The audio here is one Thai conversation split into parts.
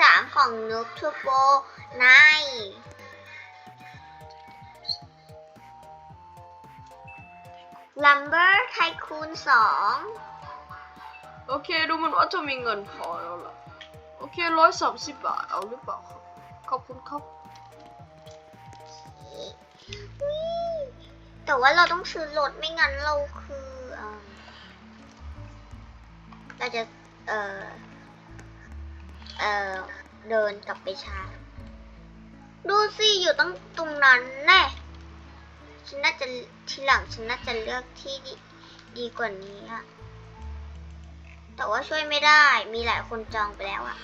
สามของนุกทูโบในลัมเบอร์ไทคูนสองโอเค ดูเหมันว่าจะมีเงินพอแล้วล่ะ โอเคร้อยสามสิบบาท เอาหรือเปล่าครับ ขอบคุณครับ แต่ว่าเราต้องซื้อรถไม่งั้นเราคือเอิ่มเราจะ เออ เออเดินกลับไปช้าดูสิอยู่ตั้งตรงนั้นแน่ฉันน่าจะทีหลังฉันน่าจะเลือกที่ดีดีกว่านี้อะแต่ว่าช่วยไม่ได้มีหลายคนจองไปแล้วอะ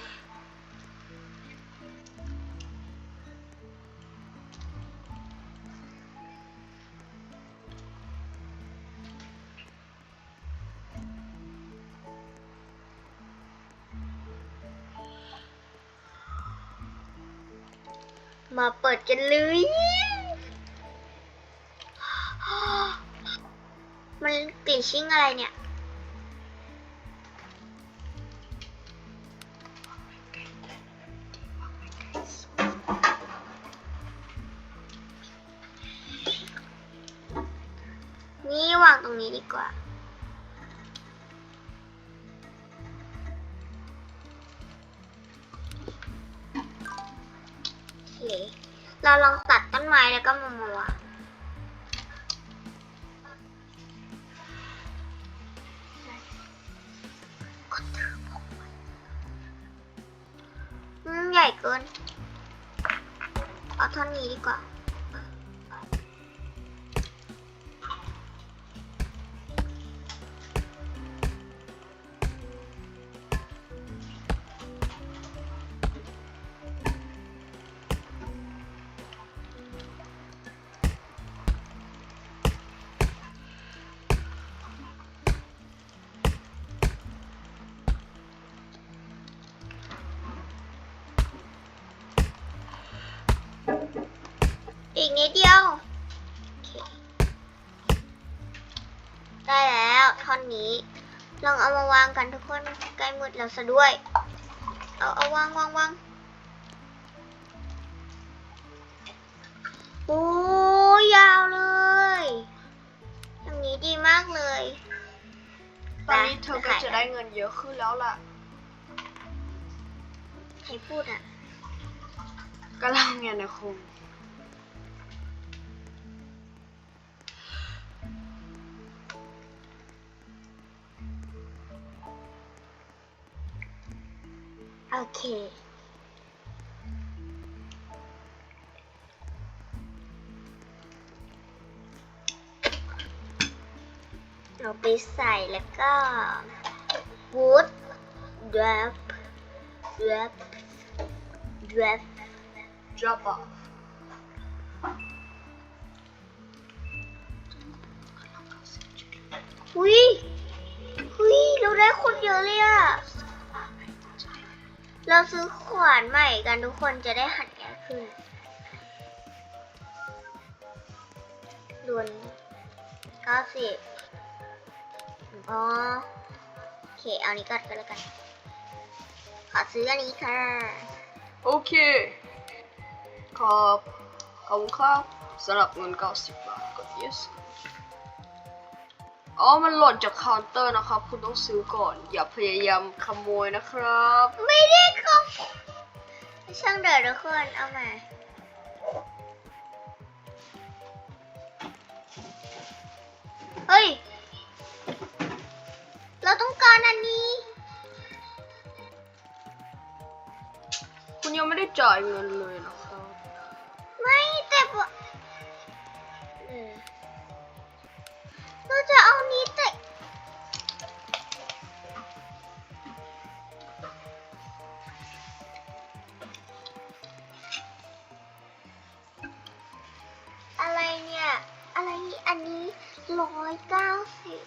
มาเปิดกันเลย มันกลิ่นชิ่งอะไรเนี่ย เราลองตัดต้นไม้แล้วก็มามาวางใหญ่เกิน เอาท่านี้ดีกว่า อีกนิดเดียวโอเคได้แล้วท่อนนี้ ลองเอามาวางกันทุกคนใกล้มืดแล้วซะด้วย เอาเอาวางวางวางโอ้ยาวเลยอย่างนี้ดีมากเลยตอนนี้เธอก็จะได้เงินเยอะขึ้นแล้วล่ะ ใครพูดอะกำลังเงินนะคง อเคเราไปใส่แล้วก็ wood drop drop drop drop off หุยหุยเราได้คนเยอะเลยอะ เราซื้อขวานใหม่กันทุกคนจะได้หัดง่ายขึ้นรวนเก้าสิบอ๋อโอเค เอานี้ก่อนก็แล้วกัน ขอซื้ออันนี้ค่ะ โอเค ขอบขอบคุณครับสำหรับเงิน90บาทกด yes อ๋อ มันหล่นจากเคาน์เตอร์นะครับ คุณต้องซื้อก่อน อย่าพยายามขโมยนะครับ ไม่ได้ครับช่างเดือดทุกคนเอามา เฮ้ย เราต้องการอันนี้ คุณยังไม่ได้จ่ายเงินเลยนะ จะเอานี้แต่อะไรเนี่ย อะไรอันนี้ร้อยเก้าสิบ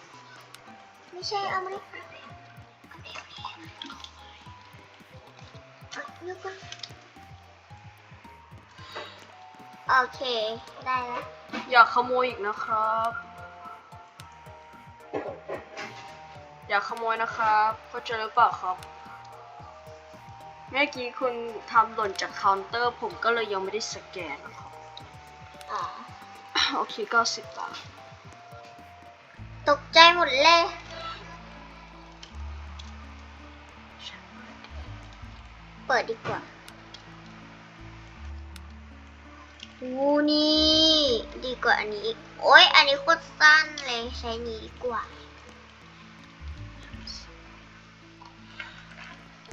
ไม่ใช่อามาดิอะเดี๋ยวก่อนโอเค ได้แล้ว อย่าขโมยอีกนะครับ อย่าขโมยนะครับเข้าใจหรือเปล่าครับ เมื่อกี้คุณทำหล่นจากเคาน์เตอร์ ผมก็เลยยังไม่ได้สแกนนะครับอ๋อ โอเคก็สิบบาท ตกใจหมดเลยเปิดดีกว่าวูนี่ ดีกว่าอันนี้อีก โอ๊ยอันนี้โคตรสั้นเลย ใช้นี้ดีกว่า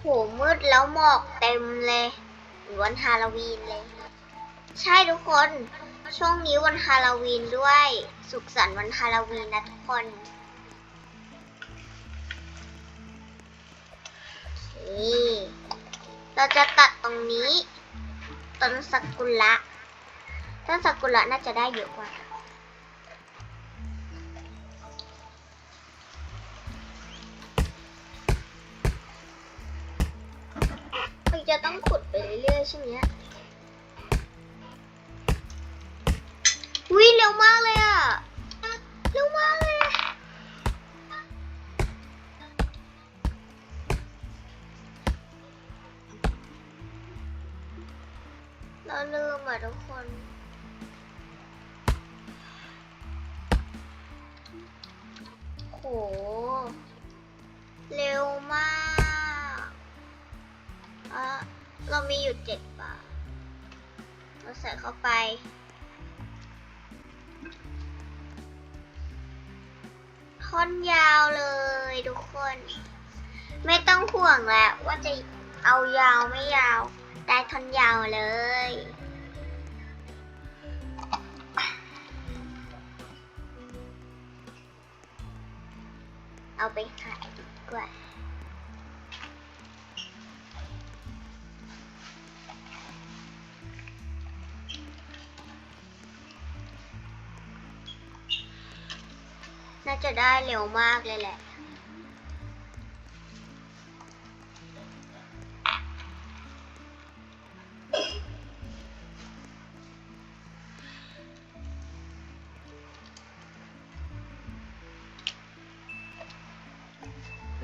โหมืดแล้วหมอกเต็มเลยเหมือนวันฮาโลวีนเลย ใช่ทุกคน ช่วงนี้วันฮาโลวีนด้วย สุขสันต์วันฮาโลวีนนะทุกคนโอเคเราจะตัดตรงนี้ ต้นสักุระต้นสักุระน่าจะได้เยอะกว่า จะต้องขุดไปเรื่อยๆใช่ไหมเนี่ยเร็วมากเลยอะเร็วมากเลย เราลืมอะทุกคนโห เรามีอยู่เจ็ดบาท เราใส่เข้าไปท่อนยาวเลยทุกคน ไม่ต้องห่วงแล้วว่าจะเอายาวไม่ยาว ได้ท่อนยาวเลยเอาไปขายดีกว่า น่าจะได้เร็วมากเลยแหละ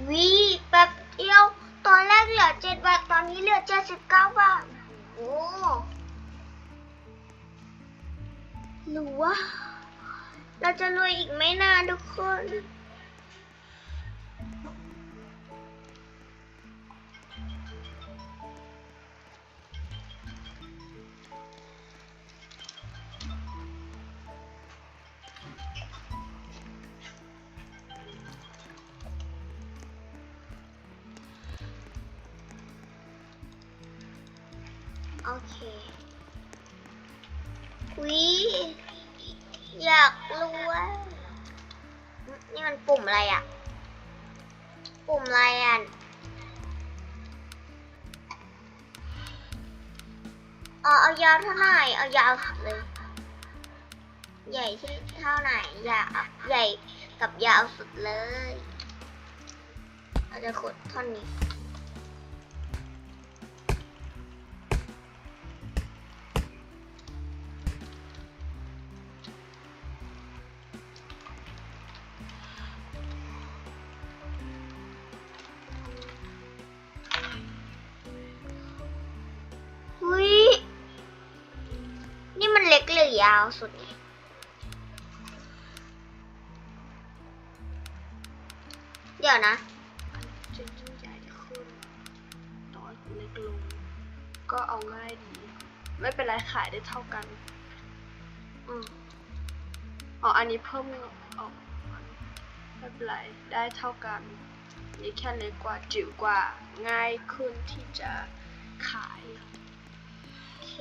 วิแป๊บเดียว ตอนแรกเหลือเจ็ดบาท ตอนนี้เหลือเจ็ดสิบเก้าบาท โอ้หรือว่า เราจะรวยอีกไม่นานทุกคน โอเควิ อยากรู้ว่านี่มันปุ่มอะไรอะ ปุ่มอะไรอะอ๋อเอายาวเท่าไหร่เอายาวเลย ใหญ่ที่เท่าไหร่ยาวใหญ่กับยาวสุดเลย เราจะขุดท่อนนี้ ยาวสุดเนี่ยเดี๋ยวนะจะยิ่งใหญ่ขึ้นตอนเล็กลง ก็เอาง่ายดี ไม่เป็นไรขายได้เท่ากัน อืมอ๋อ อันนี้เพิ่มออกไม่เป็นไรได้เท่ากัน นี่แค่เล็กกว่าจิ๋วกว่า ง่ายขึ้นที่จะขาย โอเค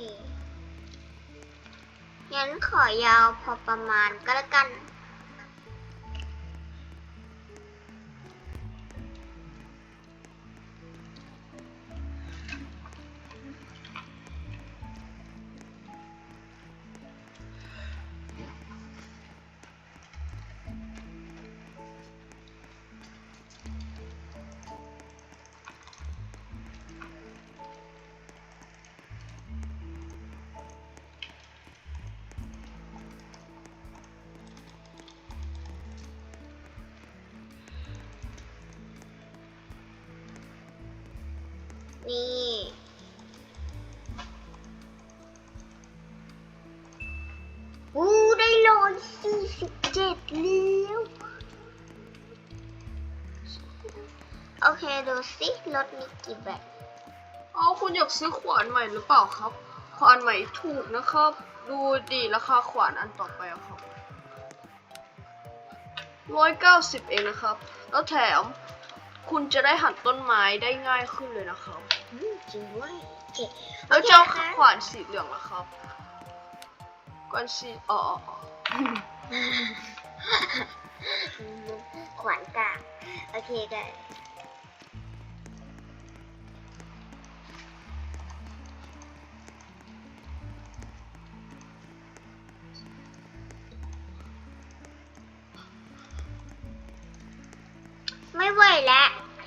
งั้นขอยาวพอประมาณก็แล้วกัน นี่ อู้ได้ร้อยสี่สิบเจ็ดแล้วโอเค ดูสิรถมีกี่แบบอ๋อคุณอยากซื้อขวานใหม่หรือเปล่าครับ ขวานใหม่ถูกนะครับ ดูดีราคาขวานอันต่อไปครับร้อยเก้าสิบเองนะครับ แล้วแถม คุณจะได้หั่นต้นไม้ได้ง่ายขึ้นเลยนะครับ อืมจริงด้วยโอเคแล้วเจ้าโอเคค่ะขวานสีเหลืองล่ะครับขวานสีอ๋ออ๋ออ๋อขวานกลางโอเคได้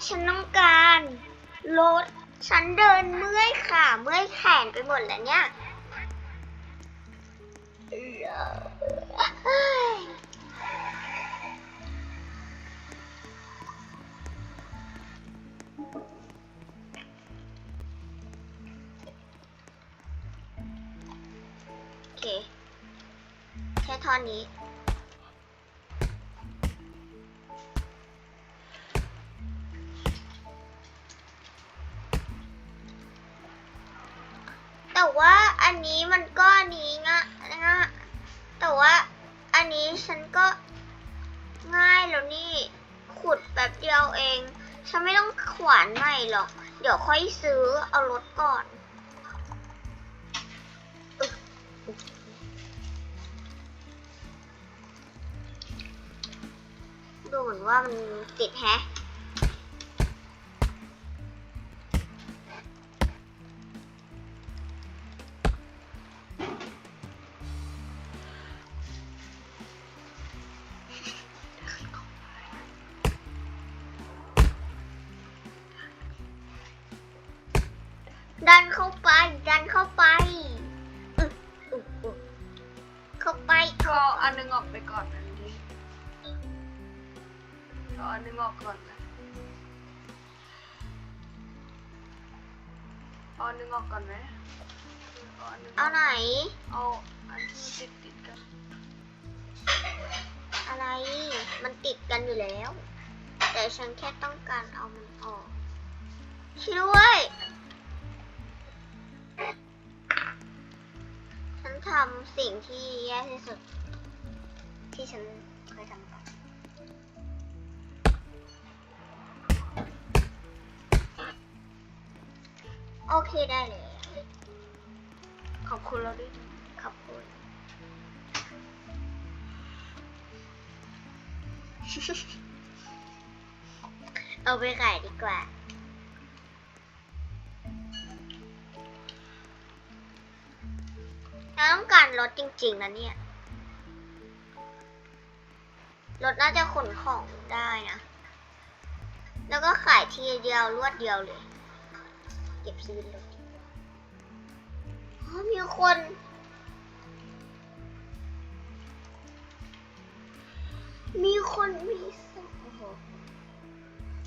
ฉันต้องการรถฉันเดินเมื่อยขาเมื่อยแขนไปหมดแล้วเนี่ยโอเค แค่ท่อนนี้ ขวานใหม่หรอก เดี๋ยวค่อยซื้อเอารถก่อนดูเหมือนว่ามันติดแฮะ ดันเข้าไป ดันเข้าไปอึ๊บอึ๊บอึ๊บเข้าไปก็เอาอันหนึงออกไปก่อนอันนี้เอาอันหนึงออกก่อนนะเอาอันหนึงออกก่อนไหมเอาอันหนึงเอาไหน เอาอันที่ติดติดๆกันอะไร มันติดกันอยู่แล้ว แต่ฉันแค่ต้องการเอามันออกช่วยฉัน ทำสิ่งที่แย่ที่สุด ที่ฉันเคยทำก่อนโอเคได้เลย ขอบคุณเราด้วยขอบคุณ เอาไปขายดีกว่า เราต้องการรถจริงๆนะเนี่ย รถน่าจะขนของได้นะ แล้วก็ขายทีเดียวรวดเดียวเลย เก็บซื้อรถดีกว่าอ๋อมีคนมีคนมีส่งโอ้โห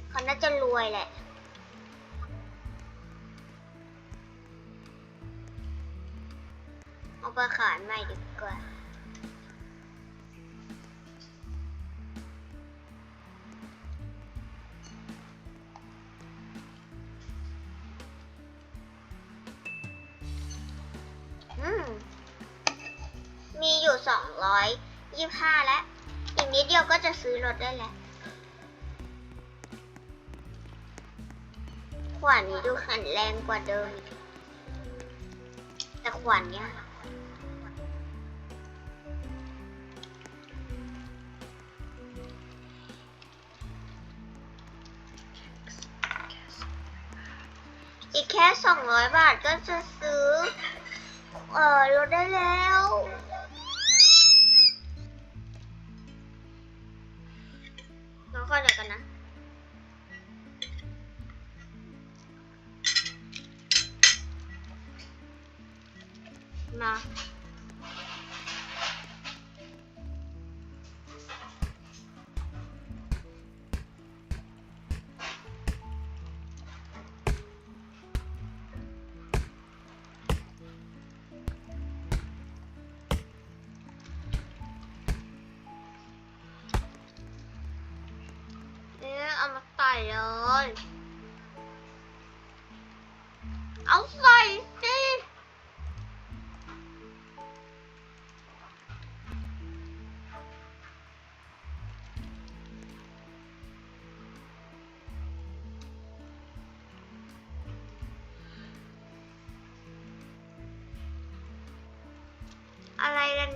เขาน่าจะรวยแหละ เอาไปขายใหม่ดีกว่าอืมมีอยู่สองร้อยยี่ห้าแล้ว อีกนิดเดียวก็จะซื้อรถได้แล้วขวานนี้ดูแข็งแรงกว่าเดิม แต่ขวานเนี้ย อีกแค่สองร้อยบาทก็จะซื้อ เออรถได้แล้ว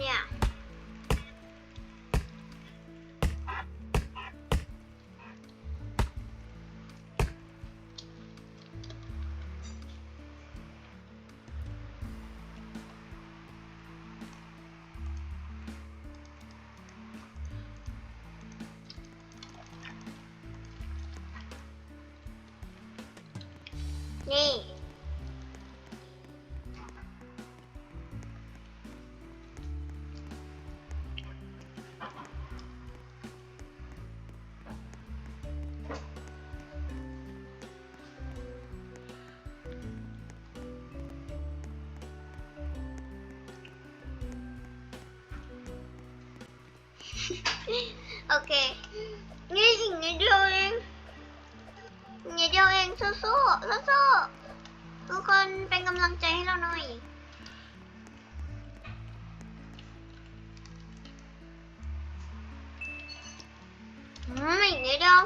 อะ ไรล่ะเนี่ยนี่โอเคนี่อีกนิดเดียวเองนิดเดียวเองสู้ๆสู้ๆทุกคนเป็นกำลังใจให้เราหน่อยอืมอีกนิดเดียว